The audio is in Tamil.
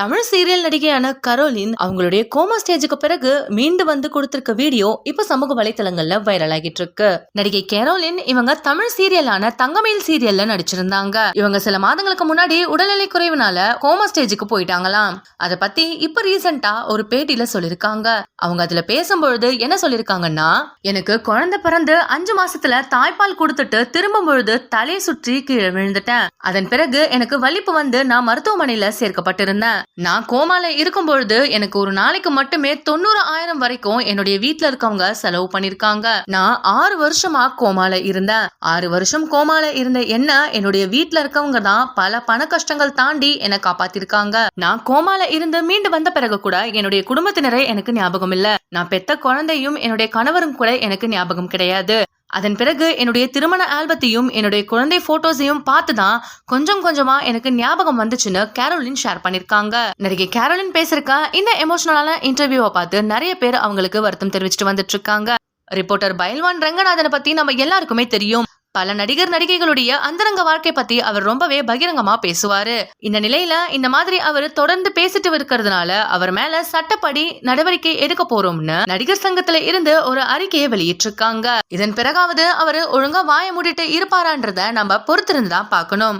தமிழ் சீரியல் நடிகையான கரோலின் அவங்களுடைய கோமா ஸ்டேஜுக்கு பிறகு மீண்டு வந்து கொடுத்திருக்க வீடியோ இப்ப சமூக வலைதளங்கள்ல வைரல் ஆகிட்டு இருக்கு. நடிகை கேரோலின் இவங்க தமிழ் சீரியலான தங்கமயில் சீரியல்ல நடிச்சிருந்தாங்க. இவங்க சில மாதங்களுக்கு முன்னாடி உடல்நிலை குறைவுனால கோமா ஸ்டேஜுக்கு போயிட்டாங்களாம். அத பத்தி இப்ப ரீசெண்டா ஒரு பேட்டியில சொல்லிருக்காங்க. அவங்க அதுல பேசும்பொழுது என்ன சொல்லிருக்காங்கன்னா எனக்கு குழந்தை பிறந்து அஞ்சு மாசத்துல தாய்ப்பால் கொடுத்துட்டு திரும்பும் பொழுது தலையை சுற்றி கீழே விழுந்துட்டேன். அதன் பிறகு எனக்கு வலிப்பு வந்து நான் மருத்துவமனையில சேர்க்கப்பட்டிருந்தேன். நான் கோமால இருக்கும் பொழுது எனக்கு ஒரு நாளைக்கு மட்டுமே தொண்ணூறு ஆயிரம் வரைக்கும் என்னுடைய வீட்டுல இருக்கவங்க செலவு பண்ணிருக்காங்க. நான் ஆறு வருஷமா கோமால இருந்தேன். ஆறு வருஷம் கோமால இருந்த என்ன என்னுடைய வீட்டுல இருக்கவங்க தான் பல பண கஷ்டங்கள் தாண்டி என்னை காப்பாத்திருக்காங்க. நான் கோமால இருந்து மீண்டு வந்த பிறகு கூட என்னுடைய குடும்பத்தினரை எனக்கு ஞாபகம் இல்ல நான் பெத்த குழந்தையும் என்னுடைய கணவரும் கூட எனக்கு ஞாபகம் கிடையாது. அதன் பிறகு என்னுடைய திருமண ஆல்பத்தையும் என்னுடைய குழந்தை போட்டோஸையும் பார்த்து தான் கொஞ்சம் கொஞ்சமா எனக்கு ஞாபகம் வந்துச்சுன்னு கேரோலின் ஷேர் பண்ணிருக்காங்க. நடிகை கேரோலின் பேசிருக்கா இந்த எமோஷனலான இன்டர்வியூவை பார்த்து நிறைய பேர் அவங்களுக்கு வருத்தம் தெரிவிச்சுட்டு வந்துட்டு இருக்காங்க. ரிப்போர்ட்டர் பைல்வான் ரங்கநாதனை பத்தி நம்ம எல்லாருக்குமே தெரியும். பல நடிகர் நடிகைகளுடைய அந்தரங்க வாழ்க்கை பத்தி அவர் ரொம்பவே பகிரங்கமா பேசுவாரு. இந்த நிலையில இந்த மாதிரி அவர் தொடர்ந்து பேசிட்டு இருக்கிறதுனால அவர் மேல சட்டப்படி நடவடிக்கை எடுக்க போறோம்னு நடிகர் சங்கத்துல இருந்து ஒரு அறிக்கையை வெளியிட்டிருக்காங்க. இதன் பிறகாவது அவர் ஒழுங்கா வாய மூடிட்டு இருப்பாரான்றத நம்ம பொறுத்திருந்துதான் பார்க்கணும்.